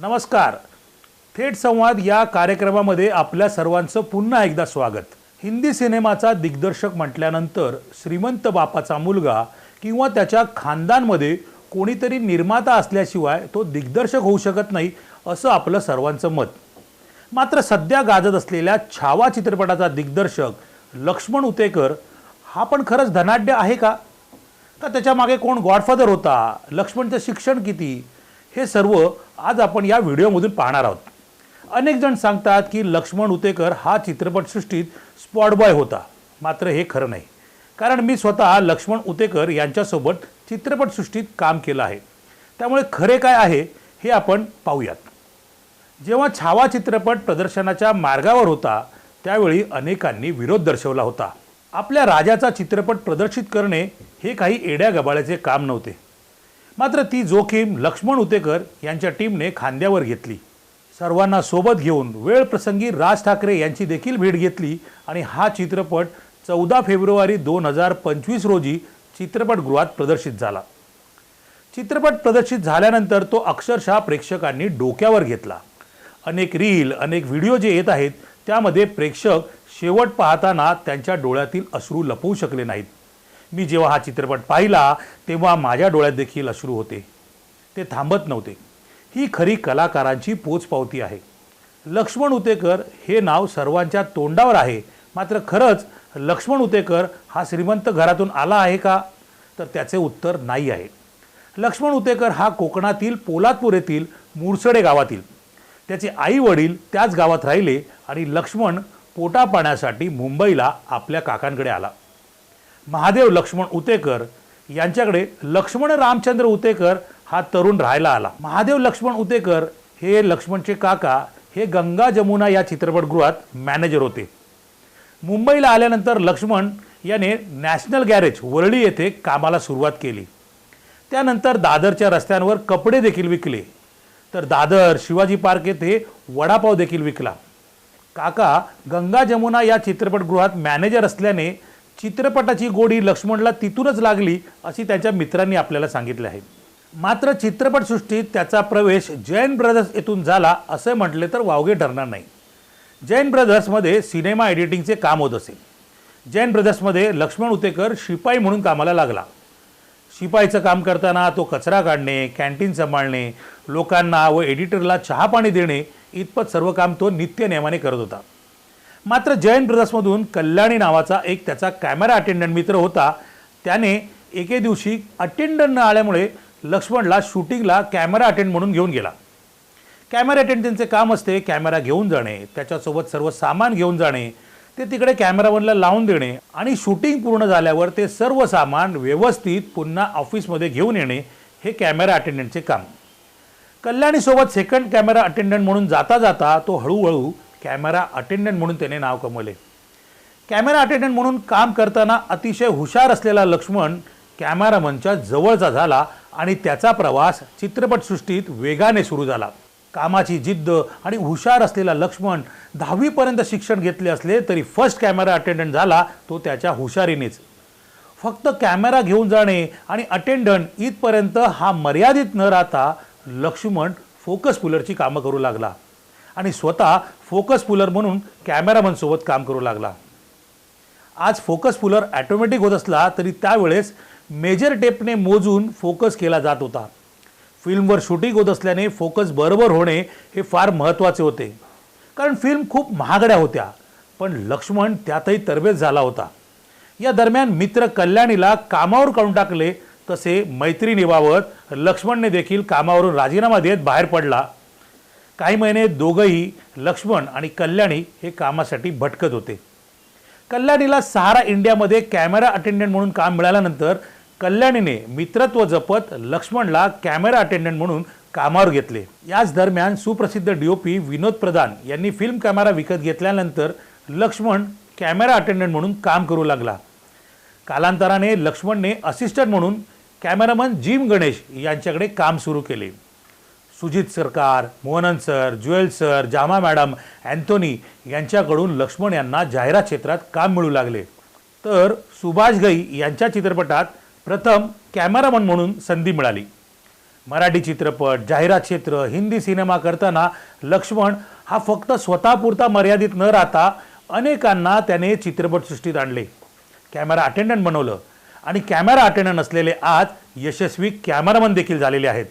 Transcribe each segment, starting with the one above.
नमस्कार. थेट संवाद या कार्यक्रमामध्ये आपल्या सर्वांचं पुन्हा एकदा स्वागत. हिंदी सिनेमाचा दिग्दर्शक म्हटल्यानंतर श्रीमंत बापाचा मुलगा किंवा त्याच्या खानदानमध्ये कोणीतरी निर्माता असल्याशिवाय तो दिग्दर्शक होऊ शकत नाही असं आपलं सर्वांचं मत. मात्र सध्या गाजत असलेल्या छावा चित्रपटाचा दिग्दर्शक लक्ष्मण उतेकर हा पण खरंच धनाढ्य आहे का? का त्याच्यामागे कोण गॉडफादर होता? लक्ष्मणचं शिक्षण किती? हे सर्व आज आपण या व्हिडिओमधून पाहणार आहोत. अनेक जण सांगतात की लक्ष्मण उतेकर हा चित्रपटसृष्टीत स्पॉटबॉय होता. मात्र हे खरं नाही. कारण मी स्वतः लक्ष्मण उतेकर यांच्यासोबत चित्रपटसृष्टीत काम केलं आहे. त्यामुळे खरे काय आहे हे आपण पाहूयात. जेव्हा छावा चित्रपट प्रदर्शनाच्या मार्गावर होता त्यावेळी अनेकांनी विरोध दर्शवला होता. आपल्या राजाचा चित्रपट प्रदर्शित करणे हे काही एड्या गबाळ्याचे काम नव्हते. मात्र ती जोखीम लक्ष्मण उतेकर यांच्या टीमने खांद्यावर घेतली. सर्वांना सोबत घेऊन वेळ प्रसंगी राज ठाकरे यांची देखील भेट घेतली आणि हा चित्रपट चौदा फेब्रुवारी दोन हजार पंचवीस रोजी चित्रपटगृहात प्रदर्शित झाला. चित्रपट प्रदर्शित झाल्यानंतर तो अक्षरशः प्रेक्षकांनी डोक्यावर घेतला. अनेक रील अनेक व्हिडिओ जे येत आहेत त्यामध्ये प्रेक्षक शेवट पाहताना त्यांच्या डोळ्यातील अश्रू लपवू शकले नाहीत. मी जेव्हा हा चित्रपट पाहिला तेव्हा माझ्या डोळ्यात देखील अश्रू होते. ते थांबत नव्हते. ही खरी कलाकारांची पोचपावती आहे. लक्ष्मण उतेकर हे नाव सर्वांच्या तोंडावर आहे. मात्र खरंच लक्ष्मण उतेकर हा श्रीमंत घरातून आला आहे का? तर त्याचे उत्तर नाही आहे. लक्ष्मण उतेकर हा कोकणातील पोलादपूर येथील मुरसडे गावातील. त्याचे आई वडील त्याच गावात राहिले आणि लक्ष्मण पोटा पाण्यासाठी मुंबईला आपल्या काकांकडे आला. महादेव लक्ष्मण उतेकर यांच्याकडे लक्ष्मण रामचंद्र उतेकर हा तरुण राहायला आला. महादेव लक्ष्मण उतेकर हे लक्ष्मणचे काका हे गंगा जमुना या चित्रपटगृहात मॅनेजर होते. मुंबईला आल्यानंतर लक्ष्मण याने नॅशनल गॅरेज वरळी येथे कामाला सुरुवात केली. त्यानंतर दादरच्या रस्त्यांवर कपडे देखील विकले. तर दादर शिवाजी पार्क येथे वडापाव देखील विकला. काका गंगा जमुना या चित्रपटगृहात मॅनेजर असल्याने चित्रपटाची गोडी लक्ष्मणला तिथूनच लागली अशी त्याच्या मित्रांनी आपल्याला सांगितले आहे. मात्र चित्रपटसृष्टीत त्याचा प्रवेश जैन ब्रदर्स येथून झाला असे म्हटले तर वावगे ठरणार नाही. जैन ब्रदर्समध्ये सिनेमा एडिटिंगचे काम होत असे. जैन ब्रदर्समध्ये लक्ष्मण उतेकर शिपाई म्हणून कामाला लागला. शिपाईचं काम करताना तो कचरा काढणे कॅन्टीन सांभाळणे लोकांना व एडिटरला चहा पाणी देणे इतपत सर्व काम तो नित्य नियमाने करत होता. मात्र जैन ब्रदर्समधून कल्याणी नावाचा एक त्याचा कॅमेरा अटेंडंट मित्र होता. त्याने एके दिवशी अटेंडंट न आल्यामुळे लक्ष्मणला शूटिंगला कॅमेरा अटेंड म्हणून घेऊन गेला. कॅमेरा अटेंडंटचे काम असते कॅमेरा घेऊन जाणे त्याच्यासोबत सर्व सामान घेऊन जाणे ते तिकडे कॅमेरामनला लावून देणे आणि शूटिंग पूर्ण झाल्यावर ते सर्व सामान व्यवस्थित पुन्हा ऑफिसमध्ये घेऊन येणे हे कॅमेरा अटेंडंटचे काम. कल्याणीसोबत सेकंड कॅमेरा अटेंडंट म्हणून जाता जाता तो हळूहळू कॅमेरा अटेंडंट म्हणून त्याने नाव कमवले. कॅमेरा अटेंडंट म्हणून काम करताना अतिशय हुशार असलेला लक्ष्मण कॅमेरामनच्या जवळचा झाला आणि त्याचा प्रवास चित्रपटसृष्टीत वेगाने सुरू झाला. कामाची जिद्द आणि हुशार असलेला लक्ष्मण दहावीपर्यंत शिक्षण घेतले असले तरी फर्स्ट कॅमेरा अटेंडंट झाला तो त्याच्या हुशारीनेच. फक्त कॅमेरा घेऊन जाणे आणि अटेंडंट इथपर्यंत हा मर्यादित न राहता लक्ष्मण फोकस पुलरची कामं करू लागला. आणि स्वतः फोकस पुलर म्हणून कॅमेरामनसोबत काम करू लागला. आज फोकस पुलर ॲटोमॅटिक होत असला तरी त्यावेळेस मेजर टेपने मोजून फोकस केला जात होता. फिल्मवर शूटिंग होत असल्याने फोकस बरोबर होणे हे फार महत्त्वाचे होते. कारण फिल्म खूप महागड्या होत्या पण लक्ष्मण त्यातही तरबेज झाला होता. या दरम्यान मित्र कल्याणीला कामावर काढून टाकले तसे मैत्रिणीबाबत लक्ष्मणने देखील कामावरून राजीनामा देत बाहेर पडला. काही महिने दोघंही लक्ष्मण आणि कल्याणी हे कामासाठी भटकत होते. कल्याणीला सहारा इंडियामध्ये कॅमेरा अटेंडंट म्हणून काम मिळाल्यानंतर कल्याणीने मित्रत्व जपत लक्ष्मणला कॅमेरा अटेंडंट म्हणून कामावर घेतले. याच दरम्यान सुप्रसिद्ध डीओपी विनोद प्रधान यांनी फिल्म कॅमेरा विकत घेतल्यानंतर लक्ष्मण कॅमेरा अटेंडंट म्हणून काम करू लागला. कालांतराने लक्ष्मणने असिस्टंट म्हणून कॅमेरामन जिम गणेश यांच्याकडे काम सुरू केले. Sujit Sarkar Mohanan sir Jewel sir Jama madam Anthony यांच्याकडून लक्ष्मण यांना जाहिरात क्षेत्रात काम मिळू लागले. तर सुभाष घई यांच्या चित्रपटात प्रथम कॅमेरामन म्हणून संधी मिळाली. मराठी चित्रपट जाहिरात क्षेत्र हिंदी सिनेमा करताना लक्ष्मण हा फक्त स्वतःपुरता मर्यादित न राहता अनेकांना त्याने चित्रपटसृष्टीत आणले. कॅमेरा अटेंडंट बनवलं आणि कॅमेरा अटेंडंट असलेले आज यशस्वी कॅमेरामन देखील झालेले आहेत.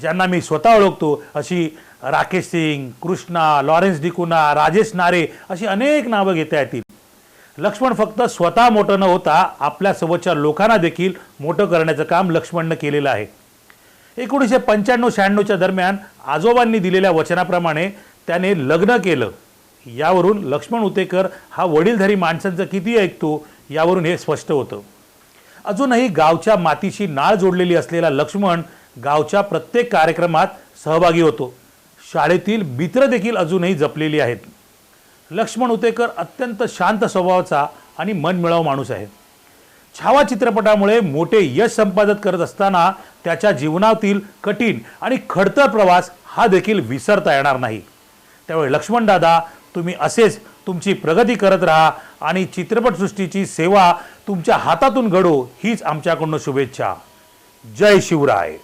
ज्यांना मी स्वतः ओळखतो अशी राकेश सिंग कृष्णा लॉरेन्स डिकुना राजेश नारे अशी अनेक नावं घेता येतील. लक्ष्मण फक्त स्वतः मोठं न होता आपल्यासोबतच्या लोकांना देखील मोठं करण्याचं काम लक्ष्मणनं केलेलं आहे. एकोणीसशे पंच्याण्णव शहाण्णवच्या दरम्यान आजोबांनी दिलेल्या वचनाप्रमाणे त्याने लग्न केलं. यावरून लक्ष्मण उतेकर हा वडीलधारी माणसांचं किती ऐकतो यावरून हे स्पष्ट होतं. अजूनही गावच्या मातीशी नाळ जोडलेली असलेला लक्ष्मण गावच्या प्रत्येक कार्यक्रमात सहभागी होतो. शाळेतील मित्र देखील अजूनही जपलेली आहेत. लक्ष्मण उतेकर अत्यंत शांत स्वभावाचा आणि मनमिळाव माणूस आहे छावा चित्रपटामुळे मोठे यश संपादन करत असताना त्याच्या जीवनातील कठीण आणि खडतर प्रवास हा देखील विसरता येणार नाही. त्यामुळे लक्ष्मण दादा तुम्ही असेच तुमची प्रगती करत राहा आणि चित्रपटसृष्टीची सेवा तुमच्या हातातून घडो हीच आमच्याकडून शुभेच्छा. जय शिवराय.